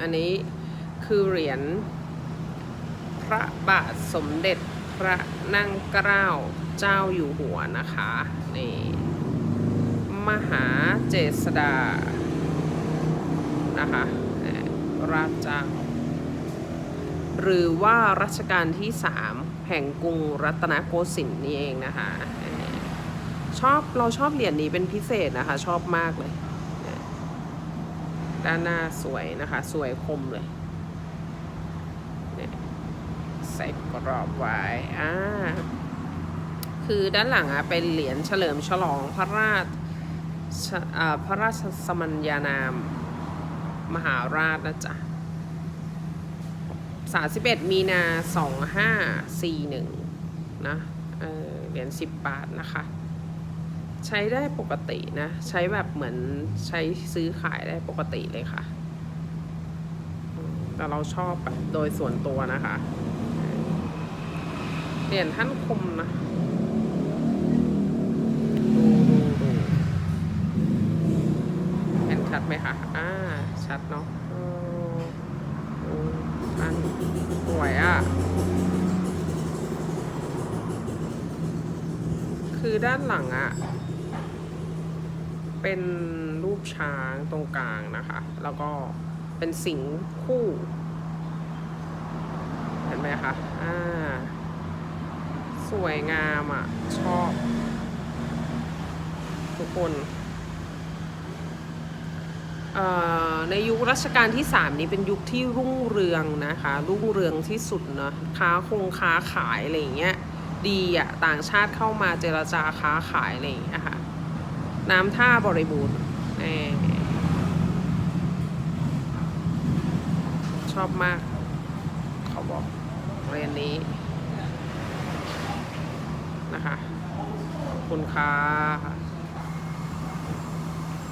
อันนี้คือเหรียญพระบาทสมเด็จพระนั่งเกล้าเจ้าอยู่หัวนะคะนี่มหาเจษดานะคะราชเจ้าหรือว่ารัชกาลที่ 3 แห่งกรุงรัตนโกสินทร์นี่เองนะคะ ชอบเราชอบเหรียญนี้เป็นพิเศษนะคะ ชอบมากเลย ด้านหน้าสวยนะคะ สวยคมเลยนี่ใส่กรอบไว้อ่าคือด้านหลังอะเป็นเหรียญเฉลิมฉลองพระราชอ่าพระราชสมัญญานาม มหาราชนะจ๊ะ31 มีนา 2541 นะเออเหรียญ10 บาทนะคะ ใช้ได้ปกตินะ ใช้แบบเหมือนใช้ซื้อขายได้ปกติเลยค่ะ แต่เราชอบแบบโดยส่วนตัวนะคะเหรียญท่านคมนะดูดูดูเห็นชัดไหมคะอ่าชัดเนาะอันสวยอะ่ะคือด้านหลังอะ่ะ เป็นรูปช้างตรงกลางนะคะ แล้วก็เป็นสิงคู่ เห็นไหมคะอ่าสวยงามอะ ชอบ ทุกคนในยุครัชกาลที่ 3 นี้เป็นยุคที่รุ่งเรืองนะคะ รุ่งเรืองที่สุดเนอะค้าคงค้าขายอะไรอย่างเงี้ยดีอะต่างชาติเข้ามาเจรจาค้าขายอะไรอย่างเงี้ยค่ะ น้ำท่าบริบูรณ์ชอบมาก เขาบอกเรียนนี้นะคะคุณค่ะ